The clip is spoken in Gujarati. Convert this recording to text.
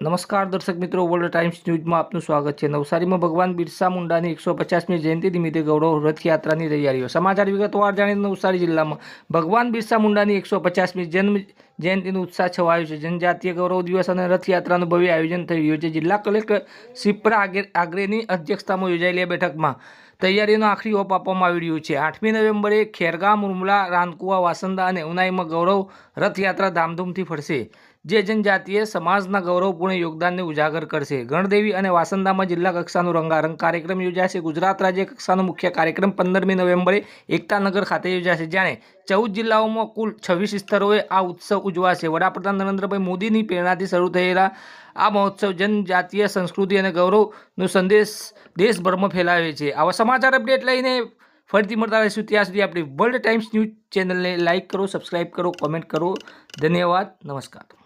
નમસ્કાર દર્શક મિત્રો વર્લ્ડ ટાઈમ્સ ન્યૂઝમાં આપનું સ્વાગત છે. નવસારીમાં ભગવાન બિરસા મુંડાની એકસો પચાસમી જયંતિ નિમિત્તે ગૌરવ રથયાત્રાની તૈયારીઓ. સમાચાર વિગતવાર જાણીને નવસારી જિલ્લામાં ભગવાન બિરસા મુંડાની એકસો પચાસમી જન્મ જયંતિનું ઉત્સાહ છવાયો છે. જનજાતીય ગૌરવ દિવસ અને રથયાત્રાનું ભવ્ય આયોજન થઈ રહ્યું છે. જિલ્લા કલેક્ટર આગે- આગ્રેની અધ્યક્ષતામાં યોજાયેલી બેઠકમાં તૈયારીનો આખરી ઓપ આપવામાં આવી રહ્યું છે. આઠમી નવેમ્બરે ખેરગામ ઉમલા રાનકુવા, વાસંદા અને ઉનાઈમાં ગૌરવ રથયાત્રા ધામધૂમથી ફરશે, જે જનજાતીય સમાજના ગૌરવપૂર્ણ યોગદાનને ઉજાગર કરશે. ગણદેવી અને વાસંદામાં જિલ્લા કક્ષાનો રંગારંગ કાર્યક્રમ યોજાશે. ગુજરાત રાજ્ય કક્ષાનો મુખ્ય કાર્યક્રમ પંદરમી નવેમ્બરે એકતાનગર ખાતે યોજાશે, જ્યારે ચૌદ જિલ્લાઓમાં કુલ છવ્વીસ સ્તરોએ આ ઉત્સવ ઉજવાશે. વડાપ્રધાન નરેન્દ્રભાઈ મોદીની પ્રેરણાથી શરૂ થયેલા આ મહોત્સવ જનજાતીય સંસ્કૃતિ અને ગૌરવનો સંદેશ દેશભરમાં ફેલાવે છે. આવા સમાચાર અપડેટ લઈને ફરીથી મળતા રહીશું. ત્યાં સુધી આપણી વર્લ્ડ ટાઈમ્સ ન્યૂઝ ચેનલને લાઇક કરો, સબસ્ક્રાઇબ કરો, કોમેન્ટ કરો. ધન્યવાદ. નમસ્કાર.